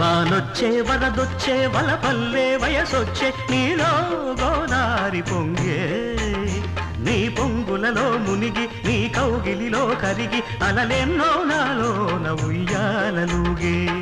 వానొచ్చే వరదొచ్చే వలపల్లే వయసొచ్చే నీలో గోదారి పొంగే. నీ పొంగులలో మునిగి నీ కౌగిలిలో కరిగి అలలెన్నో నాలో ఉయ్యాలలుగే.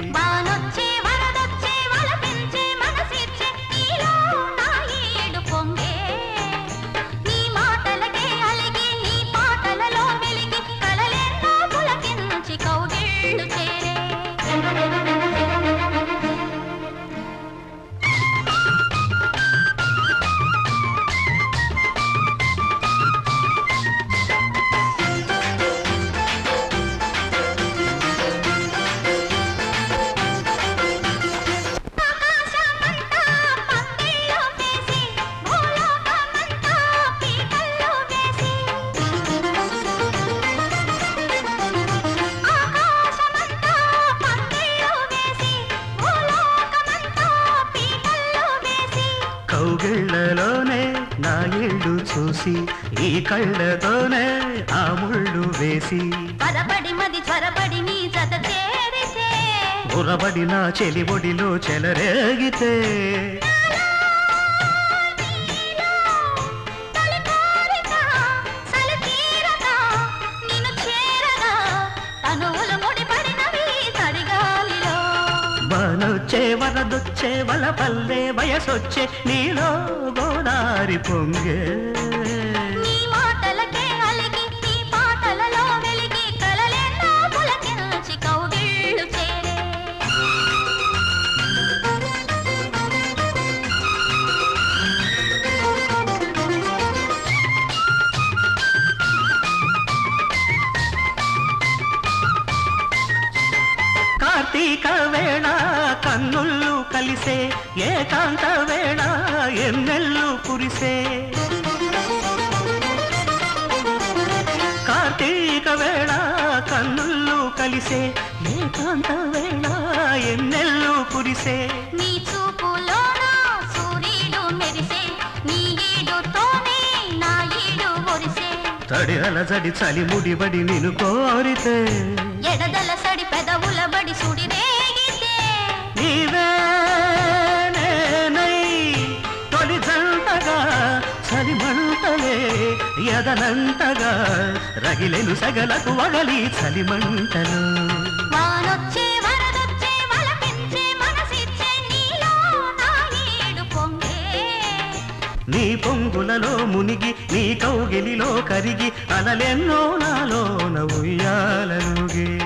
కౌగిళ్ళలోనే నా ఇళ్ళు చూసి ఈ కళ్ళతోనే ఆ ముళ్ళు వేసి. పరబడి మది త్వరపడి నీ జత చేరితే. బురబడి నా చెలి ఒడిలో చెలరేగితే. వరదొచ్చే వరదొచ్చే వల పల్లె వయసొచ్చే నీలో గోదారి పొంగే కలిసే ఏకాంత వేళ ఎన్నెల్లు కురిసే. కార్తీక వేళ కన్నుళ్ళు కలిసే ఏకాంత వేళ ఎన్నెల్లు కురిసే. నీ చూపులోన సూర్యుడు మెరిసే నీ ఈడుతోనే నా ఈడు ఒరిసే. తడి అలజడి చలి ముడిబడి నిన్ను కోరితే. ఎడదల సడి పెదవుల బడి సుడి ఎదనంతగా రగిలెను సగలకు వగలి చలిమంటలు నా పొంగులలో మునిగి నీ కౌగిలిలో కరిగి అలలెన్నో నాలో ఉయ్యాలనుగే.